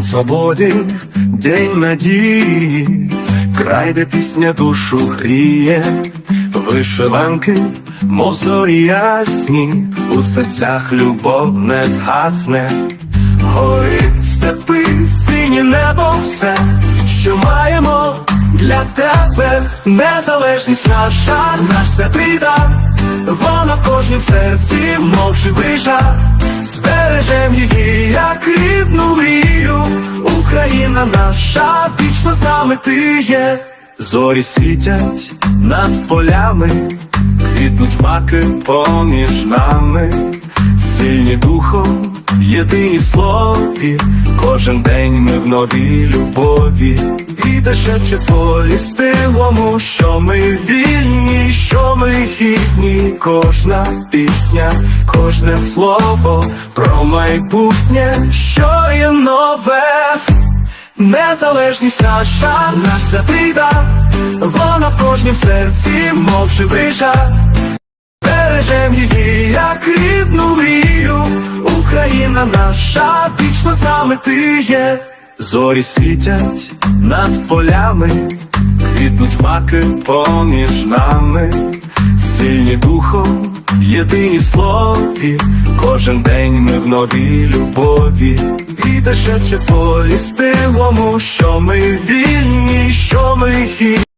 День свободи, день надії, край, де пісня душу гріє, вишиванки, мов зорі ясні, у серцях любов не згасне, гори, степи, синє небо, все, що маємо для тебе, незалежність наша, наш святий вона в кожнім серці, мов живий жар, збережем її, як рідну мрію, Україна наша, вічно нами ти є. Зорі світять над полями, квітнуть маки поміж нами, сильні духом, єдині слові, кожен день ми в новій любові, Вітер шепче полі стилому, що ми вільні, що ми гідні, кожна пісня, кожне слово про майбутнє, що є нове. Незалежність наша, наш святий вона в кожнім серці, мов живий. Бережем її, як рідну мрію, Україна наша, вічно нами ти є. Зорі світять над полями, квітнуть маки поміж нами, сильні духом, єдині слові, кожен день ми в новій любові. Вітер шепче полі стилому,